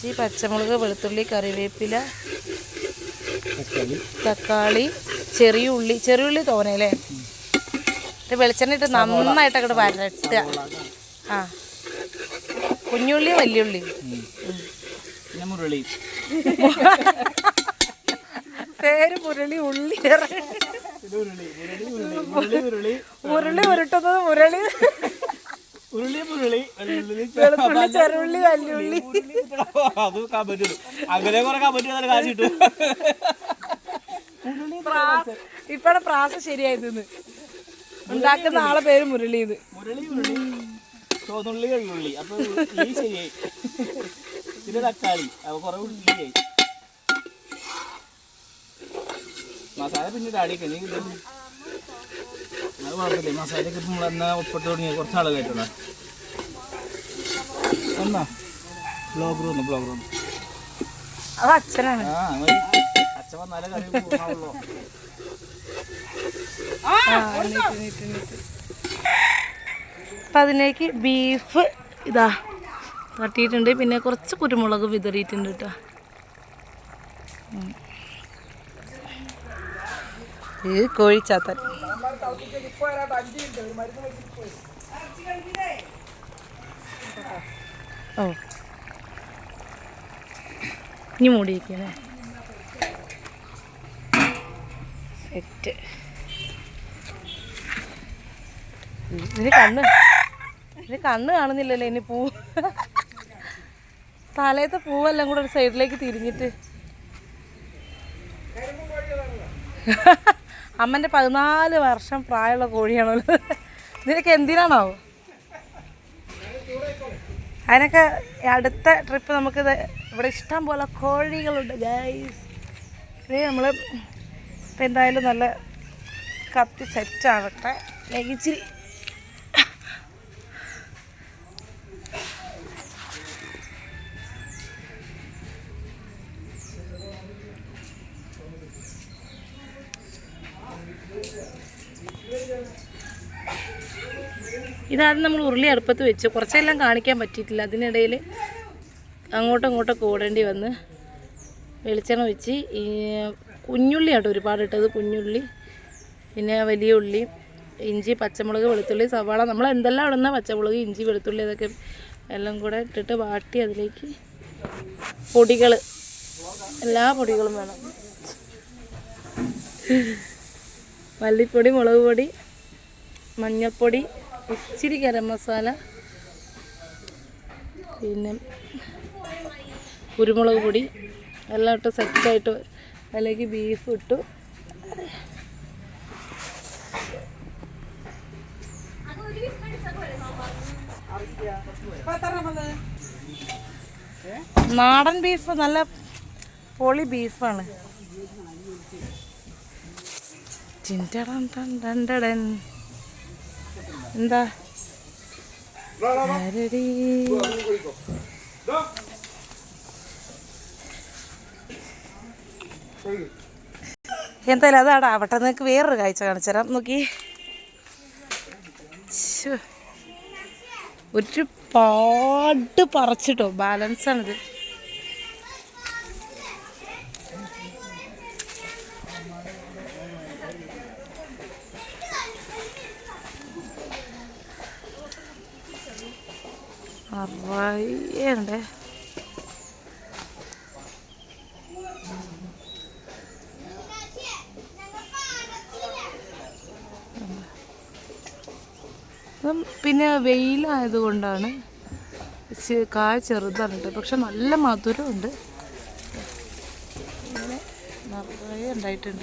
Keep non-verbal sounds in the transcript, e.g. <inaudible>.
ഇഞ്ചി പച്ചമുളക് വെളുത്തുള്ളി കറിവേപ്പില തക്കാളി. ചെറിയ ഉള്ളി ചെറിയ ഉള്ളി തോന്നല്ലേ? ഇത് വെളിച്ചെണ്ണ ഇട്ട് നന്നായിട്ട് അങ്ങോട്ട് വരട്ടുക. ആ. കുഞ്ഞുള്ളി വലിയുള്ളി. മുരളി. പേര് മുരളി ഉള്ളി ഉരുളി. ഉരുട്ടുന്നത് മുരളി. ഉരുളി മുരളി വെളുത്തുള്ളി ചെറുള്ളി വലിയുള്ളി അത് കമന്റ് അങ്ങനെ കുറെ കാശ് കിട്ടും. ഇപ്പഴെ പ്രാസ ശരിയായിരുന്നു ഉണ്ടാക്കുന്ന ആളെ പേര് മുരളി ഇത് മുരളി ഉരുളി. ചോന്നുള്ളി കഴിയുള്ളി അപ്പൊ ഈ ശരിയായി. പിന്നെ തക്കാളി. അപ്പൊ കുറെ ഉള്ളിയായി മസാല പിന്നെ ഇത് അത് കുഴപ്പമില്ല മസാലയൊക്കെ നമ്മൾ എന്നാൽ ഒപ്പിട്ട് തുടങ്ങിയ കുറച്ച് ആളുകളായിട്ടുള്ള എന്നാ ബ്ലോഗർ വന്നു ബ്ലോഗർ വന്നു. അത് അച്ഛനാണ്. ആ അച്ഛൻ വന്നാലേ കറി എണീറ്റ്. അപ്പം അതിലേക്ക് ബീഫ് ഇതാ തട്ടിയിട്ടുണ്ട്. പിന്നെ കുറച്ച് കുരുമുളക് വിതറിയിട്ടുണ്ട് കേട്ടോ. ഇത് കോഴിച്ചാത്തൻ. ഓ. ഇനി മൂടി വയ്ക്കണേ സെറ്റ്. ഇതിന് കണ്ണ്. ഇതിന് കണ്ണ് കാണുന്നില്ലല്ലോ ഇനി പൂ. തലയത്തെ പൂവെല്ലാം കൂടെ ഒരു സൈഡിലേക്ക് തിരിഞ്ഞിട്ട്. <laughs> അമ്മന്റെ പതിനാല് വർഷം പ്രായമുള്ള കോഴിയാണല്ലോ. നിനക്ക് എന്തിനാണോ? അതിനൊക്കെ അടുത്ത ട്രിപ്പ് നമുക്ക് ഇവിടെ ഇഷ്ടം പോലെ കോഴികളുണ്ട് ഗൈസ് ഇത് നമ്മൾ ഇപ്പം എന്തായാലും നല്ല കത്തി സെറ്റാവട്ടെ ഇച്ചിരി ഇതാദ്യം നമ്മൾ ഉരുളി അടുപ്പത്ത് വെച്ച്. കുറച്ചെല്ലാം കാണിക്കാൻ പറ്റിയിട്ടില്ല. അതിനിടയിൽ അങ്ങോട്ടും ഇങ്ങോട്ടൊക്കെ ഓടേണ്ടി വന്ന് വെളിച്ചെണ്ണ വെച്ച് ഈ കുഞ്ഞുള്ളി ആട്ടോ ഒരുപാട് ഇട്ടത്. കുഞ്ഞുള്ളി പിന്നെ വലിയ ഉള്ളി ഇഞ്ചി പച്ചമുളക് വെളുത്തുള്ളി സവാള. നമ്മൾ എന്തെല്ലാം ഇടുന്ന പച്ചമുളക് ഇഞ്ചി വെളുത്തുള്ളി അതൊക്കെ എല്ലാം കൂടെ ഇട്ടിട്ട് വാട്ടി അതിലേക്ക് പൊടികൾ എല്ലാ പൊടികളും വേണം. മല്ലിപ്പൊടി മുളക് പൊടി മഞ്ഞൾപ്പൊടി ഇച്ചിരി ഗരം മസാല പിന്നെ കുരുമുളക് പൊടി എല്ലാം ഇട്ട് സെറ്റായിട്ട് അതിലേക്ക് ബീഫ് ഇട്ടു നാടൻ ബീഫ് നല്ല പൊളി ബീഫാണ് ചിന്തടൻ. എന്താ? എന്തായാലും അതാടാ ആവട്ടെ. നിനക്ക് വേറൊരു കാഴ്ച കാണിച്ചു തരാം. നോക്കി. ഒരു ഒരുപാട് പറിച്ചിട്ടോ. ബാലൻസ് അറിയണ്ടേ ഇതും പിന്നെ വെയിലായത് കൊണ്ടാണ് കാ കായ ചെറുതാണ് കേട്ടോ പക്ഷെ നല്ല മധുരമുണ്ട്. ഇങ്ങനെ നിറയെ ഉണ്ടായിട്ടുണ്ട്.